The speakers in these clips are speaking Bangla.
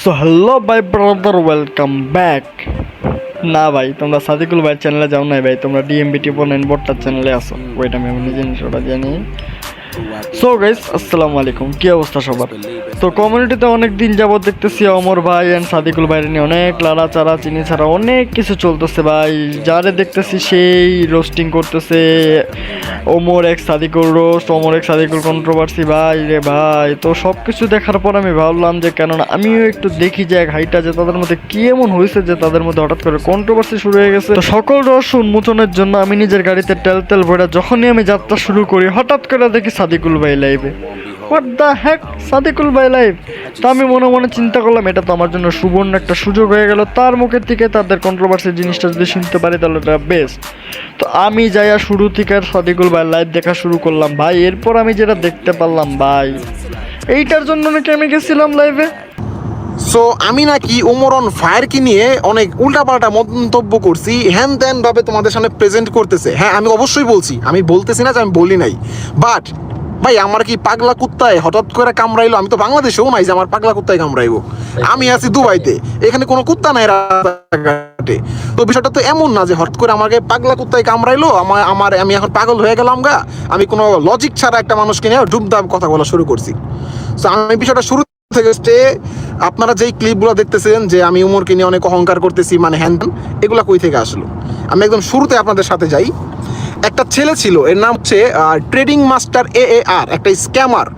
সো হ্যালো ভাই ব্রাদার ওয়েলকাম ব্যাক না ভাই, তোমরা সাদিকুল ভাই চ্যানেলে যাও নাই ভাই, তোমরা ডিএমবি টিপো নাইন বোর্ডটার চ্যানেলে আসো ওইটা আমি নিজে জিনিসটা জানি। সো গাইস আসসালামু আলাইকুম। কী অবস্থা সবার? তো কমিউনিটিতে অনেক দিন যাবত দেখতেছি অমর ভাই অ্যান্ড সাদিকুল ভাইয়ের নিয়ে অনেক লাড়া চারা চিনি ছাড়া অনেক কিছু চলতেছে ভাই। যারে দেখতেছি সেই রোস্টিং করতেছে। ওমর এক সাদিকুল রোস্ট ওমর এক সাদিকুল কন্ট্রোভার্সি ভাই রে ভাই। তো সব কিছু দেখার পর আমি ভাবলাম যে, কেননা আমিও একটু দেখি যে, এক হাইটা যে তাদের মধ্যে কি এমন হয়েছে যে তাদের মধ্যে হঠাৎ করে কন্ট্রোভার্সি শুরু হয়ে গেছে। তো সকল রহস্য উন্মোচনের জন্য আমি নিজের গাড়িতে তেল তেল ভরে যখনই আমি যাত্রা শুরু করি, হঠাৎ করে দেখি সাদিকুল ভাই লাইভে হোয়াট দ্য হ্যাক সাদিকুল ভাই লাইভ তো আমি মনে মনে চিন্তা করলাম, এটা তো আমার জন্য সুবর্ণ একটা সুযোগ হয়ে গেল। তার মুখের থেকে তাদের কন্ট্রোভার্সি জিনিসটা যদি শুনতে পারি, তাহলে এটা বেস্ট তো আমি যাইয়া শুরু থেকে সাদিকুল ভাই লাইভ দেখা শুরু করলাম। ভাই, এরপর আমি যেটা দেখতে পারলাম, ভাই, এইটার জন্য নাকি আমি গেছিলাম লাইভে সো আমি নাকি ওমরন ফায়ারকে নিয়ে অনেক উল্টাপাল্টা মন্তব্য করছি হ্যান ত্যান ভাবে তোমাদের সামনে প্রেজেন্ট করতেছে। হ্যাঁ আমি অবশ্যই বলছি, আমি বলতেছি না যে আমি বলি নাই। বাট ভাই, আমার কি পাগলা কুত্তায় হঠাৎ করে কামড়াইলো? আমি তো বাংলাদেশেও নাই যে আমার পাগলা কুত্তায় কামড়াইবো। আমি আছি দুবাইতে। এখানে কোনো কুত্তা নাই রাস্তাঘাটে। তো বিষয়টা তো এমন না যে হঠাৎ করে আমাকে পাগলা কুত্তায় কামড়াইলো আমার আমার আমি এখন পাগল হয়ে গেলাম গা। আমি কোনো লজিক ছাড়া একটা মানুষকে নিয়ে ডুবদাব কথা বলা শুরু করছি। তো আমি বিষয়টা শুরু থেকে হচ্ছে, আপনারা যেই ক্লিপগুলো দেখতেছেন যে আমি উমরকে নিয়ে অনেক অহংকার করতেছি মানে হ্যান এগুলা কই থেকে আসলো? আমি একদম শুরুতে আপনাদের সাথে যাই। একটা ছেলে ছিল, এর নাম হচ্ছে ট্রেডিং মাস্টার এ এ আর একটা স্ক্যামার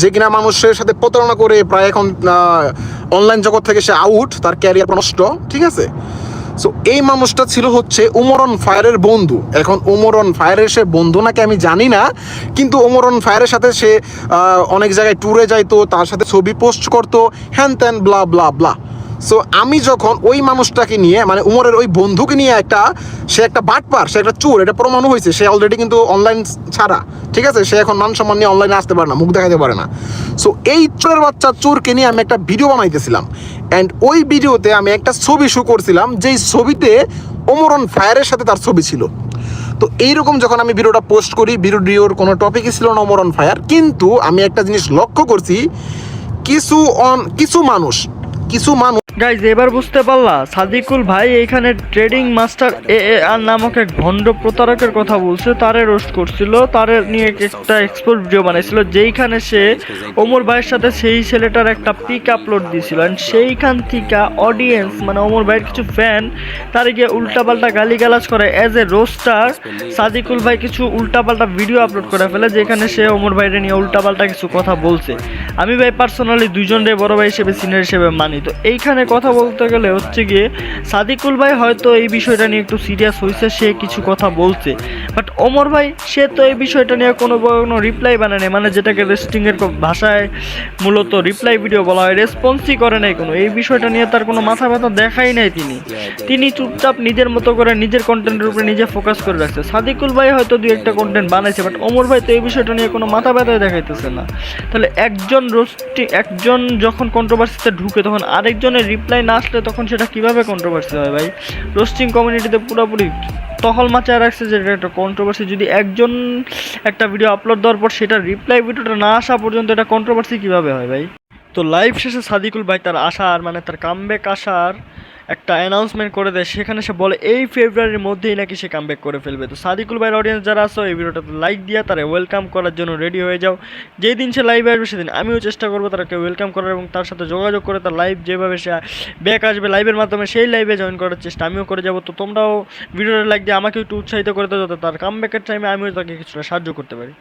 যে কিনা মানুষের সাথে প্রতারণা করে প্রায় এখন অনলাইন জগৎ থেকে সে আউট তার ক্যারিয়ার নষ্ট, ঠিক আছে? সো এই মানুষটা ছিল হচ্ছে উমরন ফায়ারের বন্ধু। এখন উমরন ফায়ারের সে বন্ধু নাকি আমি জানি না, কিন্তু উমরন ফায়ারের সাথে সে অনেক জায়গায় ট্যুরে যাইতো, তার সাথে ছবি পোস্ট করতো, হ্যান ত্যান ব্লা ব্লা ব্লা সো আমি যখন ওই মানুষটাকে নিয়ে মানে উমরের ওই বন্ধুকে নিয়ে একটা, সে একটা বাটপার, সে একটা চোর, এটা প্রমাণ হয়েছে, সে অলরেডি কিন্তু অনলাইন ছাড়া, ঠিক আছে? সে এখন মান সম্মান নিয়ে অনলাইনে আসতে পারে না, মুখ দেখাতে পারে না। সো এই চোরের বাচ্চা, চোরকে নিয়ে আমি একটা ভিডিও বানাইতেছিলাম। অ্যান্ড ওই ভিডিওতে আমি একটা ছবি শু করছিলাম, যেই ছবিতে ওমরন ফায়ারের সাথে তার ছবি ছিল। তো এইরকম যখন আমি ভিডিওটা পোস্ট করি ভিডিওর কোনো টপিকই ছিল না ওমরন ফায়ার কিন্তু আমি একটা জিনিস লক্ষ্য করছি, কিছু অন কিছু মানুষ কিছু মানুষ গাইজ এবার বুঝতে পারলা, সাদিকুল ভাই এইখানে ট্রেডিং মাস্টার এ এ আর নামক এক ভণ্ড প্রতারকের কথা বলছে, তারে রোস্ট করছিল, তারে নিয়ে একটা এক্সপোর্ট ভিডিও বানাইছিল, যেইখানে সে ওমর ভাইয়ের সাথে সেই ছেলেটার একটা পিক আপলোড দিয়েছিল and সেইখান থেকে অডিয়েন্স মানে ওমর ভাইয়ের কিছু ফ্যান তারে গিয়ে উল্টাপাল্টা গালিগালাজ করে অ্যাজ এ রোস্টার সাদিকুল ভাই কিছু উল্টাপাল্টা ভিডিও আপলোড করে ফেলে, যেখানে সে ওমর ভাইরে নিয়ে উল্টাপাল্টা কিছু কথা বলছে। আমি ভাই পার্সোনালি দুজনরে বড় ভাই হিসেবে সিনিয়র হিসেবে মানি। তো এইখানে কথা বলতে গেলে হচ্ছে গিয়ে, সাদিকুল ভাই হয়তো এই বিষয়টা নিয়ে একটু সিরিয়াস হয়েছে সে কিছু কথা বলছে। বাট অমর ভাই, সে তো এই বিষয়টা নিয়ে কোনো কোনো রিপ্লাই বানায়নি মানে যেটাকে রেস্টিংয়ের ভাষায় মূলত রিপ্লাই ভিডিও বলা হয় রেসপন্সই করে নাই কোনো। এই বিষয়টা নিয়ে তার কোনো মাথা ব্যথা দেখাই নাই তিনি। তিনি চুপচাপ নিজের মতো করে নিজের কন্টেন্টের উপরে নিজে ফোকাস করে রাখছে। সাদিকুল ভাই হয়তো দুই একটা কন্টেন্ট বানাইছে বাট অমর ভাই তো এই বিষয়টা নিয়ে কোনো মাথা ব্যথাই দেখাইতেছে না। তাহলে একজন রোস্টিং একজন যখন কন্ট্রোভার্সিতে ঢুকে, তখন আরেকজনের রিপ্লাই না আসলে তখন সেটা কীভাবে কন্ট্রোভার্সি হয় ভাই? রোস্টিং কমিউনিটিতে পুরোপুরি তহল মাচায় রাখছে যে একটা কন্ট্রোভার্সি যদি একজন একটা ভিডিও আপলোড দেওয়ার পর সেটা রিপ্লাই ভিডিওটা না আসা পর্যন্ত এটা কন্ট্রোভার্সি কীভাবে হয় ভাই? তো লাইভ শেষে সাদিকুল ভাই তার আসার মানে তার কামব্যাক আসার একটা অ্যানাউন্সমেন্ট করে দেয়, সেখানে সে বলে, এই ফেব্রুয়ারির মধ্যেই নাকি সে কামব্যাক করে ফেলবে। তো সাদিকুল ভাইয়ের অডিয়েন্স যারা আসো এই ভিডিওটাতে লাইক দিয়ে তারা ওয়েলকাম করার জন্য রেডি হয়ে যাও। যেই দিন সে লাইভে আসবে, সেদিন আমিও চেষ্টা করব তাকে ওয়েলকাম করার এবং তার সাথে যোগাযোগ করে তার লাইভ যেভাবে সে ব্যাক আসবে লাইভের মাধ্যমে, সেই লাইভে জয়েন করার চেষ্টা আমিও করে যাব। তো তোমরাও ভিডিওটা লাইক দিয়ে আমাকে একটু উৎসাহিত করে দাও, যাতে তার কামব্যাকের টাইমে আমিও তাকে কিছুটা সাহায্য করতে পারি।